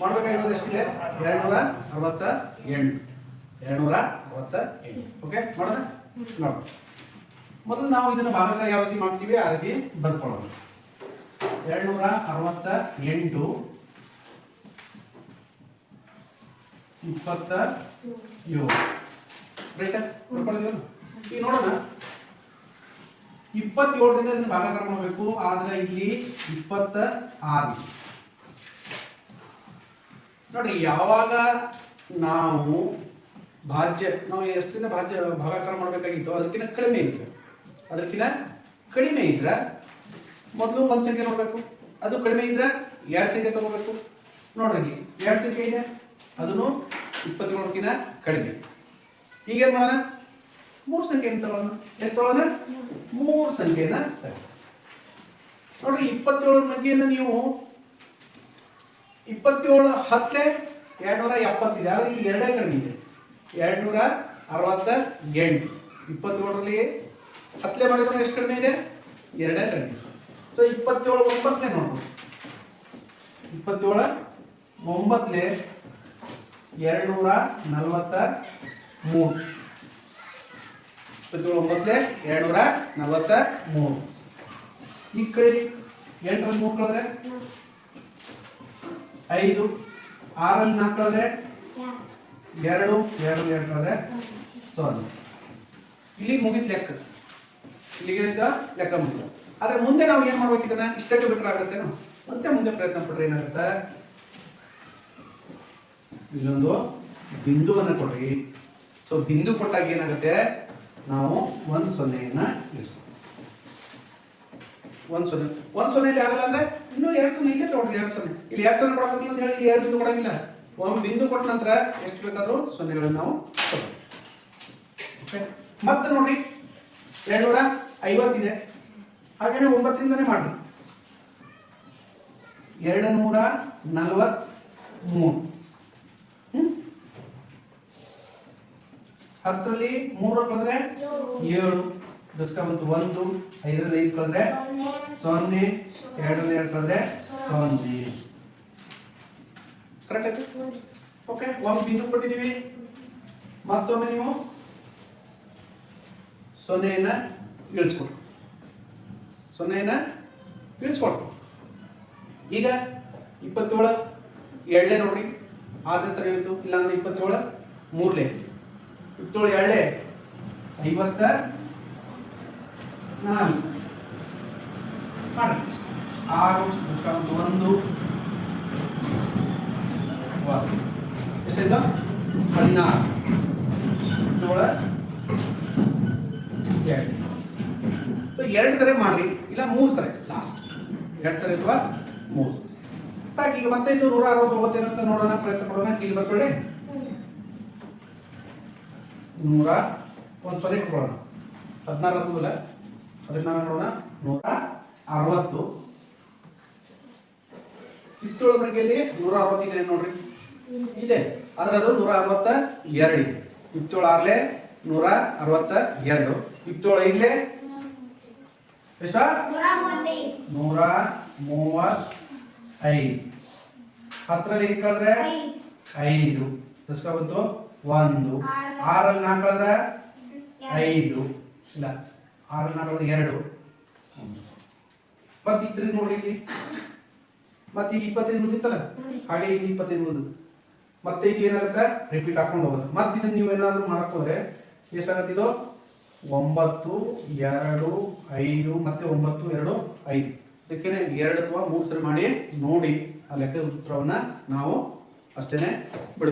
ಮಾಡ್ಬೇಕಾಗಿರೋದು ಎಷ್ಟಿದೆ? ಎರಡ್ನೂರ ಅರವತ್ತ ಎಂಟು. ಎರಡ್ನೂರ ಅರವತ್ತ ಎಂಟು. ಓಕೆ ಮಾಡೋಣ? ನೋಡೋಣ. ಮೊದಲು ನಾವು ಇದನ್ನು ಭಾಗಕಾರ ಯಾವ ರೀತಿ ಮಾಡ್ತೀವಿ, ಆ ರೀತಿ ಬರ್ಕೊಳ್ಳೋಣ. ಎರಡ್ನೂರ ಅರವತ್ತ ಎಂಟು. ಇಪ್ಪತ್ತ ಏಳು. ರೈಟ್ ಈಗ ನೋಡೋಣ. ಇಪ್ಪತ್ತೇಳರಿಂದ ಇದನ್ನ ಭಾಗಾಕಾರ ಮಾಡಬೇಕು. ಆದ್ರೆ ಇಲ್ಲಿ ಇಪ್ಪತ್ತ ಆರು ನೋಡ್ರಿ ಯಾವಾಗ ನಾವು ಭಾಜ್ಯ, ನಾವು ಎಷ್ಟರಿಂದ ಭಾಜ್ಯ ಭಾಗಾಕಾರ ಮಾಡಬೇಕಾಗಿತ್ತು, ಅದಕ್ಕಿಂತ ಕಡಿಮೆ ಇತ್ತು ಅದಕ್ಕಿಂತ ಕಡಿಮೆ ಇದ್ರೆ ಮೊದಲು ಒಂದು ಸಂಖ್ಯೆ ನೋಡಬೇಕು, ಅದು ಕಡಿಮೆ ಇದ್ರೆ ಎರಡು ಸಂಖ್ಯೆ ತಗೋಬೇಕು. ನೋಡ್ರಿ ಎರಡು ಸಂಖ್ಯೆ ಇದೆ, ಅದನ್ನು ಇಪ್ಪತ್ತೇಳಕ್ಕಿಂತ ಕಡಿಮೆ. ಈಗ ಏನು ಮಾಡೋಣ? ಮೂರು ಸಂಖ್ಯೆಯನ್ನು ತಗೊಳ್ಳೋಣ ಎಷ್ಟು ತಗೊಳ್ಳೋಣ ಮೂರು ಸಂಖ್ಯೆಯನ್ನು ತಗೊಳ್ಳೋಣ. ನೋಡ್ರಿ ಇಪ್ಪತ್ತೇಳರ ಮಧ್ಯೆಯನ್ನು ನೀವು ಇಪ್ಪತ್ತೇಳು ಹತ್ತಲೆ ಎರಡ್ನೂರ ಎಪ್ಪತ್ತಿದೆ. ಆದರೆ ಇಲ್ಲಿ ಎರಡೇ ಕಡಿಮೆ ಇದೆ? ಎರಡ್ನೂರ ಅರವತ್ತ ಎಂಟು. ಇಪ್ಪತ್ತೇಳರಲ್ಲಿ ಹತ್ತಲೆ ಮಾಡಿದ್ರೆ ಎಷ್ಟು ಕಡಿಮೆ ಇದೆ? ಎರಡೇ ಕಡಿಮೆ. ಸೊ ಇಪ್ಪತ್ತೇಳು ಒಂಬತ್ತನೇ ನೋಡ್ಬೋದು. ಇಪ್ಪತ್ತೇಳು ಒಂಬತ್ತಲೆ ಎರಡ್ನೂರ ನಲವತ್ತ ಮೂರು. ಇಪ್ಪತ್ತೇಳು ಒಂಬತ್ತಲೆ ಎರಡ್ನೂರ ನಲವತ್ತ ಮೂರು. ಈ ಕಡೆ ಎಂಟರ ಮೂರು ಕಳೆದ್ರೆ? ಐದು ಆರಲ್ಲಿ ಹಾಕಿದ್ರೆ? ಎರಡು ಎರಡು ಎರಡು ಕಳೆದ್ರೆ ಸೊನ್ನೆ. ಇಲ್ಲಿ ಮುಗಿದ ಲೆಕ್ಕ. ಇಲ್ಲಿಗೆ ಲೆಕ್ಕ ಮುಗಿದು. ಆದ್ರೆ ಮುಂದೆ ನಾವು ಏನ್ ಮಾಡ್ಬೇಕು ಇದನ್ನ? ಇಷ್ಟಕ್ಕೆ ಬಿಟ್ರೆ ಆಗತ್ತೇನೋ ಮತ್ತೆ ಮುಂದೆ ಪ್ರಯತ್ನ ಪಟ್ರೆ ಏನಾಗುತ್ತೆ? ಇಲ್ಲೊಂದು ಬಿಂದುವನ್ನ ಕೊಡ್ರಿ. ಸೊ ಬಿಂದು ಕೊಟ್ಟಾಗ ಏನಾಗುತ್ತೆ? ನಾವು ಒಂದು ಸೊನ್ನೆಯನ್ನ ಇಳಿಸ್ಬೋದು ಒಂದು ಸೊನ್ನೆ. ಒಂದು ಸೊನ್ನೆಯಲ್ಲಿ ಆಗಲ್ಲ ಅಂದ್ರೆ? ಇನ್ನೂ ಎರಡು ಸೊನ್ನೆ ಇಲ್ಲೇ ತಗೊಳ್ರಿ, ಎರಡು ಸೊನ್ನೆ. ಇಲ್ಲಿ ಎರಡು ಸೊನ್ನೆ ಕೊಡೋದಿಲ್ಲ ಅಂತ ಹೇಳಿ ಎರಡು ಬಿಂದು ಕೊಡಂಗಿಲ್ಲ. ಒಂದು ಬಿಂದು ಕೊಟ್ಟ ನಂತರ ಎಷ್ಟು ಬೇಕಾದರೂ ಸೊನ್ನೆಗಳನ್ನು ನಾವು ಮತ್ತೆ ನೋಡಿ ಎರಡ್ನೂರ ಐವತ್ತಿದೆ. ಹಾಗೇನೆ ಒಂಬತ್ತಿಂದನೇ ಮಾಡಿ ಎರಡು ನೂರ ನಲ್ವತ್ ಮೂರು ಹತ್ತರಲ್ಲಿ ಮೂರು ಕಳೆದ್ರೆ ಏಳು. ಬಂತು ಒಂದು ಐದರಲ್ಲಿ ಐದು ಕಳೆದ್ರೆ ಸೊನ್ನೆ ಎರಡರಲ್ಲಿ ಎರಡು ಕಳೆದ್ರೆ ಸೊನ್ನೆ. ಕರೆಕ್ಟ್ ಆಯ್ತು? ಓಕೆ ಒಂದು ಬಿಂದು ಕೊಟ್ಟಿದ್ದೀವಿ. ಮತ್ತೊಮ್ಮೆ ನೀವು ಸೊನ್ನೆಯನ್ನ ಇಳಿಸ್ಕೊಡು. ಸೊನ್ನೆಯನ್ನ ಇಳಿಸ್ಕೊಡು. ಈಗ ಇಪ್ಪತ್ತೇಳು ಎಳ್ಳೆ ನೋಡ್ರಿ ಆದ್ರೆ ಸರಿ ಇತ್ತು ಇಲ್ಲಾಂದ್ರೆ ಇಪ್ಪತ್ತೇಳು ಮೂರಲೆ ಇಪ್ಪತ್ತೇಳು ಎಳ್ಳೆ ಐವತ್ತ ನಾಲ್ಕು ಮಾಡಿ ಆರು ಡಿಸ್ಕೌಂಟ್ ಒಂದು. ಎಷ್ಟಾಯ್ತು? ಹದಿನಾರು. ಏಳು. ಎರಡು. ಸೊ ಎರಡು ಸರಿ ಮಾಡ್ರಿ. ಇಲ್ಲ, ಮೂರು ಸರಿ. ಲಾಸ್ಟ್ ಎರಡು ಸರಿ ಅಥವಾ ಮೂರು ಸಾಕು, ಈಗ ಮತ್ತೆ ಇದು ನೂರ ಅರವತ್ತು ಅಂತ ನೋಡೋಣ, ಪ್ರಯತ್ನ ಪಡೋಣ ಇಲ್ಲಿ ಬರ್ಕೊಳ್ಳಿ. ನೂರ ಒಂದು ಸೊನ್ನೆ ಕೊಡೋಣ. ಹದಿನಾರು ಹತ್ತಲ್ಲ ಅದನ್ನ ನೋಡೋಣ. ನೂರ ಅರವತ್ತು. ಕಿತ್ತೋಳ ಬಗೆಯಲ್ಲಿ ನೂರ ಅರವತ್ತಿದೆ ನೋಡ್ರಿ. ಇದೆ. ಆದ್ರೆ ಅದು ನೂರ ಅರವತ್ತ ಎರಡು ಇದೆ. ಇಪ್ಪತ್ತೇಳು ಆರ್ಲೆ ನೂರ ಅರವತ್ತ ಎರಡು. ಇಪ್ಪತ್ತೇಳು ಇಲ್ಲೇ? ಎಷ್ಟ? ನೂರ ಮೂವತ್ ಐದು ಹತ್ತರಲ್ಲಿ ಐದು ಕಳೆದ್ರೆ? ಐದು. ದಸ್ಕ ಬಂತು ಒಂದು. ಆರಲ್ಲಿ ನಾಲ್ಕು ಕಳೆದ್ರೆ? ಐದು. ಇಲ್ಲ. ನಾಲ್ಕು ಎರಡು. ಮತ್ತೆ ನೋಡಿ ಇಲ್ಲಿ. ಮತ್ತೆ ಈಗ ಇಪ್ಪತ್ತೈದು ಬಂದಿತ್ತಲ್ಲ ಹಾಗೆ ಇಲ್ಲಿ ಇಪ್ಪತ್ತೈದು ಬಂದು ಮತ್ತೆ ಈಗ ಏನಾಗುತ್ತೆ? ರಿಪೀಟ್ ಹಾಕೊಂಡು ಹೋಗುತ್ತೆ ಮತ್ತೆ ಇದನ್ನ ನೀವು ಏನಾದರೂ ಮಾಡಕ್ಕೋದ್ರೆ ಎಷ್ಟಾಗತ್ತಿದು ಒಂಬತ್ತು, ಎರಡು, ಐದು, ಮತ್ತೆ ಒಂಬತ್ತು, ಎರಡು, ಐದು. ಇದಕ್ಕೇನೆ ಎರಡು ಅಥವಾ ಮೂರು ಸರಿ ಮಾಡಿ ನೋಡಿ ಆ ಲೆಕ್ಕದ ಉತ್ತರವನ್ನು ನಾವು ಅಷ್ಟೇನೆ ಬಿಡ